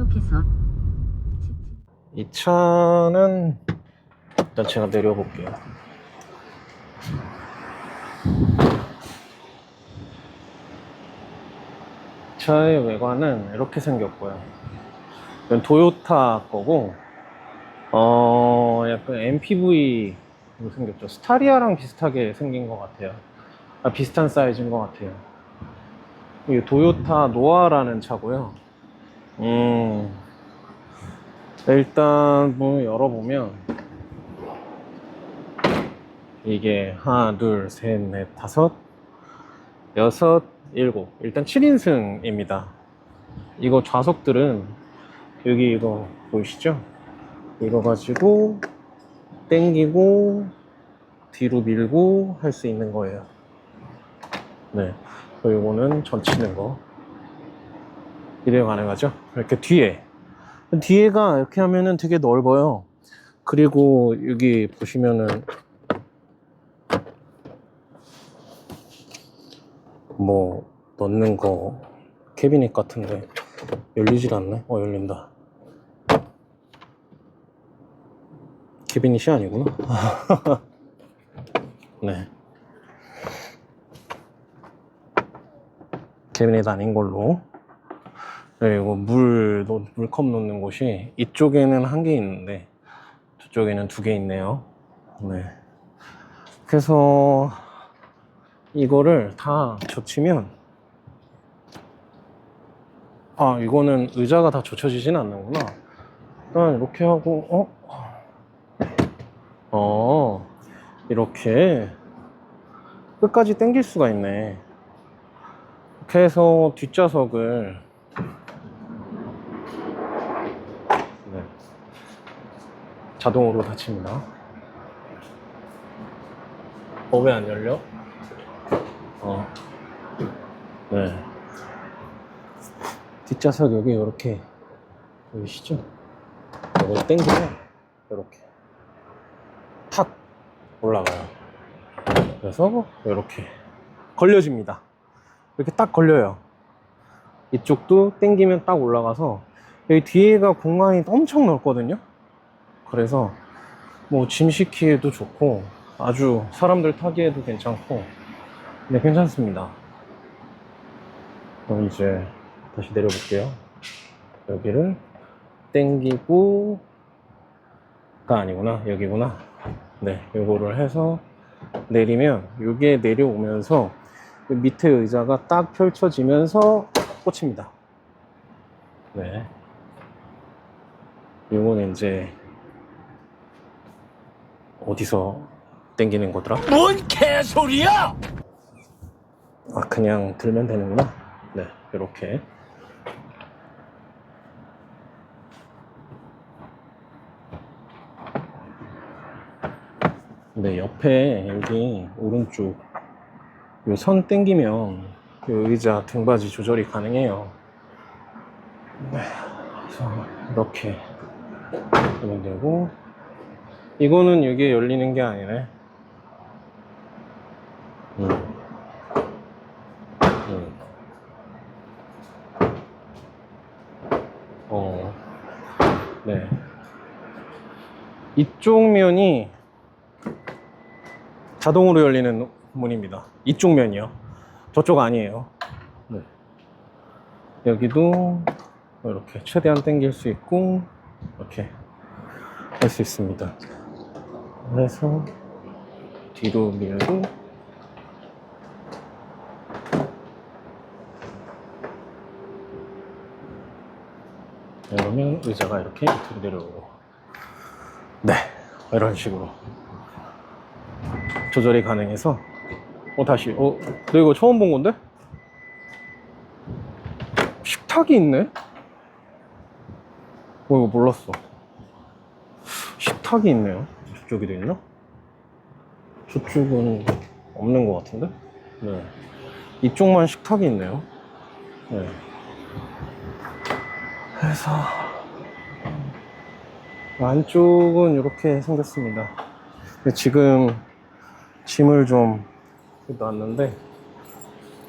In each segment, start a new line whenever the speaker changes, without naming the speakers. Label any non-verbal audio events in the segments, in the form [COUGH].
계속해서
이 차는 일단 제가 내려볼게요. 차의 외관은 이렇게 생겼고요. 이건 도요타 거고, 어, 약간 MPV로 생겼죠. 스타리아랑 비슷하게 생긴 것 같아요. 아, 비슷한 사이즈인 것 같아요. 이게 도요타 노아라는 차고요. 음, 일단 뭐 열어보면 이게 하나 둘 셋 넷 다섯 여섯 일곱. 일단 7인승입니다. 이거 좌석들은 여기 이거 보이시죠? 이거 가지고 땡기고 뒤로 밀고 할 수 있는 거예요. 네. 그리고 이거는 젖히는 거 이래 가능하죠 이렇게 뒤에 뒤에가 이렇게 하면은 되게 넓어요. 그리고 여기 보시면은 뭐 넣는 거 캐비닛 같은데 열리질 않네. 어 열린다. 캐비닛이 아니구나. [LAUGHS] 네. 캐비닛 아닌 걸로. 그리고 물, 놓- 물컵 놓는 곳이 이쪽에는 한 개 있는데 저쪽에는 두 개 있네요. 네. 그래서 이거를 다 젖히면 아, 이거는 의자가 다 젖혀지진 않는구나. 일단 이렇게 하고, 어? 어, 이렇게 끝까지 당길 수가 있네. 이렇게 해서 뒷좌석을 자동으로 닫힙니다. 어, 왜 안 열려? 어. 네. 뒷좌석 여기 이렇게 보이시죠? 이걸 당기면 이렇게 탁 올라가요. 그래서 이렇게 걸려집니다. 이렇게 딱 걸려요. 이쪽도 당기면 딱 올라가서 여기 뒤에가 공간이 엄청 넓거든요. 그래서 뭐 짐 싣기에도 좋고 아주 사람들 타기에도 괜찮고 네 괜찮습니다. 그럼 이제 다시 내려볼게요. 여기를 땡기고 가 아니구나 여기구나. 네 요거를 해서 내리면 이게 내려오면서 그 밑에 의자가 딱 펼쳐지면서 꽂힙니다. 네. 요거는 이제 어디서 땡기는 거더라?
뭔 개소리야!
아 그냥 들면 되는구나. 네, 이렇게. 네, 옆에 여기 오른쪽 요 선 땡기면 요 의자 등받이 조절이 가능해요. 네, 그래서 이렇게 하면 되고 이거는 이게 열리는 게 아니네. 음. 음. 어, 네. 이쪽 면이 자동으로 열리는 문입니다. 이쪽 면이요. 저쪽 아니에요. 네. 여기도 이렇게 최대한 당길 수 있고 이렇게 할 수 있습니다. 그래서 뒤로 밀고 이러면 의자가 이렇게 밑으로 내려오고. 네. 이런 식으로. 조절이 가능해서. 어 다시. 어 너 이거 처음 본 건데? 식탁이 있네? 어 이거 몰랐어. 식탁이 있네요 저쪽에도 있나? 저쪽은 없는 것 같은데? 네 이쪽만 식탁이 있네요 네 그래서 안쪽은 이렇게 생겼습니다. 지금 짐을 좀 놨는데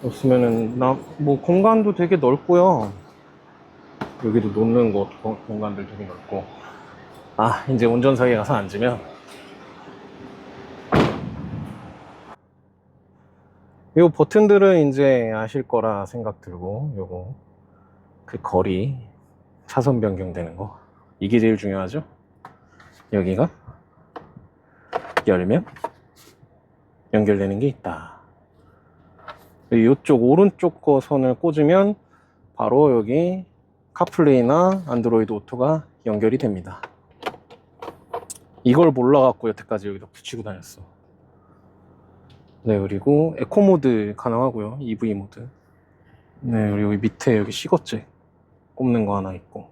없으면은 나 뭐 공간도 되게 넓고요. 여기도 놓는 곳 공- 공간들 되게 넓고 아 이제 운전석에 가서 앉으면 이 버튼들은 이제 아실 거라 생각 들고 요거 그 거리 차선 변경되는 거. 이게 제일 중요하죠? 여기가 열면 연결되는 게 있다. 이쪽 오른쪽 거 선을 꽂으면 바로 여기 카플레이나 안드로이드 오토가 연결이 됩니다. 이걸 몰라갖고 여태까지 여기다 붙이고 다녔어 네 그리고 에코 모드 가능하고요 EV 모드 네 그리고 밑에 여기 시거잭 꼽는 거 하나 있고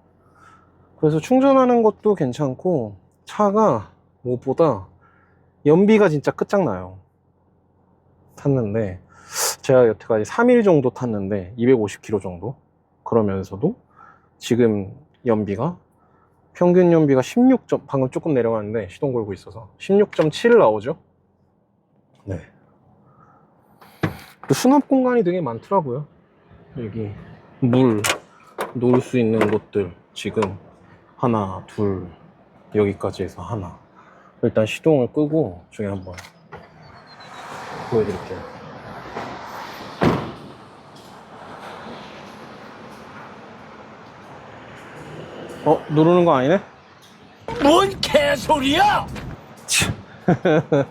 그래서 충전하는 것도 괜찮고 차가 무엇보다 연비가 진짜 끝장나요 탔는데 제가 여태까지 3일 정도 탔는데 250km 정도 그러면서도 지금 연비가 평균 연비가 16. 점- 방금 조금 내려갔는데 시동 걸고 있어서 16.7 나오죠 네. 또 수납 공간이 되게 많더라고요 여기 물 놓을 수 있는 곳들 지금 하나 둘 여기까지 해서 하나 일단 시동을 끄고 저기 한번 보여드릴게요 어 누르는 거 아니네?
뭔 개소리야! [LAUGHS]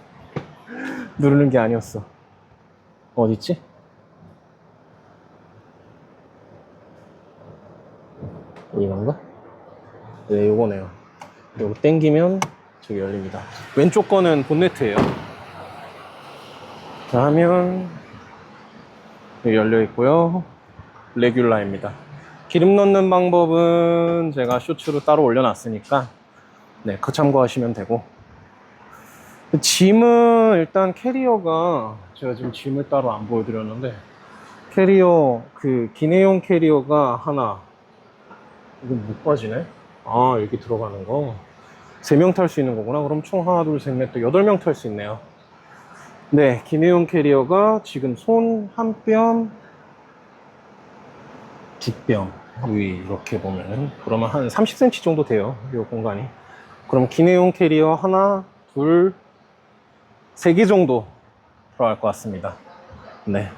누르는 게 아니었어 어딨지? 이건가? 네 요거네요. 요거 땡기면 저기 열립니다. 왼쪽 거는 본네트예요. 자 하면 열려 있고요. 레귤라입니다. 기름 넣는 방법은 제가 쇼츠로 따로 올려놨으니까 네, 그 참고하시면 되고 짐은 일단 캐리어가 제가 지금 짐을 따로 안 보여드렸는데 캐리어 그 기내용 캐리어가 하나. 이거 못 빠지네? 아 여기 들어가는 거? 세명탈 수 있는 거구나. 그럼 총 하나 둘셋넷또 여덟 명탈 수 있네요. 네 기내용 캐리어가 지금 손 한뼘두뼘 위 이렇게 보면은 그러면 한 30cm 정도 돼요 이 공간이. 그럼 기내용 캐리어 하나 둘 세개 정도 들어갈 것 같습니다. 네.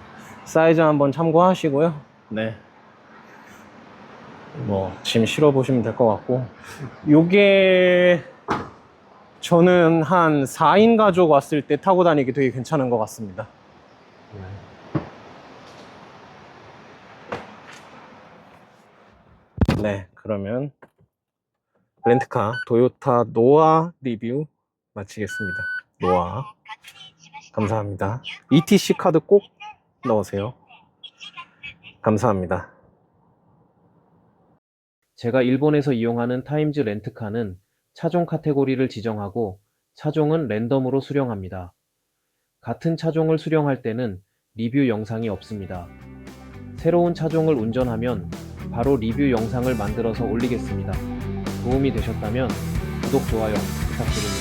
사이즈 한번 참고하시고요. 네. 뭐, 짐 실어 보시면 될 것 같고. 요게, 저는 한 4인 가족 왔을 때 타고 다니기 되게 괜찮은 것 같습니다. 네. 그러면, 렌트카, 도요타 노아 리뷰 마치겠습니다. 노아. 감사합니다. ETC 카드 꼭 넣으세요. 감사합니다.
제가 일본에서 이용하는 타임즈 렌트카는 차종 카테고리를 지정하고 차종은 랜덤으로 수령합니다. 같은 차종을 수령할 때는 리뷰 영상이 없습니다. 새로운 차종을 운전하면 바로 리뷰 영상을 만들어서 올리겠습니다. 도움이 되셨다면 구독, 좋아요 부탁드립니다.